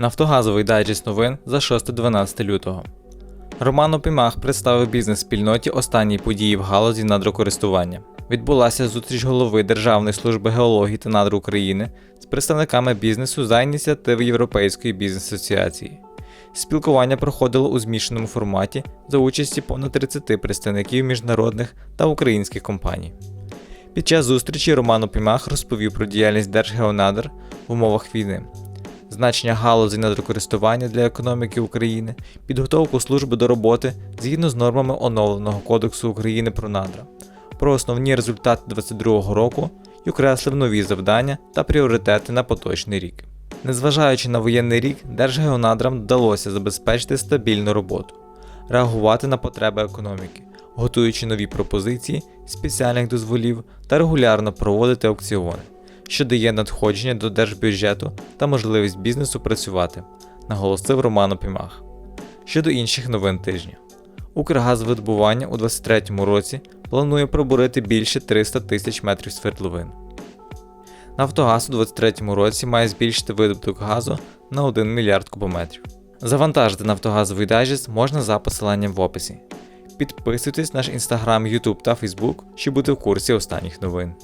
Нафтогазовий дайджест новин за 6-12 лютого. Роман Опімах представив бізнес-спільноті останні події в галузі надрокористування. Відбулася зустріч голови Державної служби геології та надр України з представниками бізнесу за ініціативи Європейської бізнес-асоціації. Спілкування проходило у змішаному форматі за участі понад 30 представників міжнародних та українських компаній. Під час зустрічі Роман Опімах розповів про діяльність Держгеонадр в умовах війни, значення галузі надрокористування для економіки України, підготовку служби до роботи згідно з нормами оновленого Кодексу України про надра, про основні результати 2022 року і окреслив нові завдання та пріоритети на поточний рік. Незважаючи на воєнний рік, Держгеонадрам вдалося забезпечити стабільну роботу, реагувати на потреби економіки, готуючи нові пропозиції спеціальних дозволів та регулярно проводити аукціони, що дає надходження до держбюджету та можливість бізнесу працювати, наголосив Роман Опімах. Щодо інших новин тижня. Укргазвидобування у 2023 році планує пробурити більше 300 тисяч метрів свердловин. Нафтогаз у 2023 році має збільшити видобуток газу на 1 мільярд кубометрів. Завантажити нафтогазовий дайджест можна за посиланням в описі. Підписуйтесь на наш інстаграм, Ютуб та Фейсбук, щоб бути в курсі останніх новин.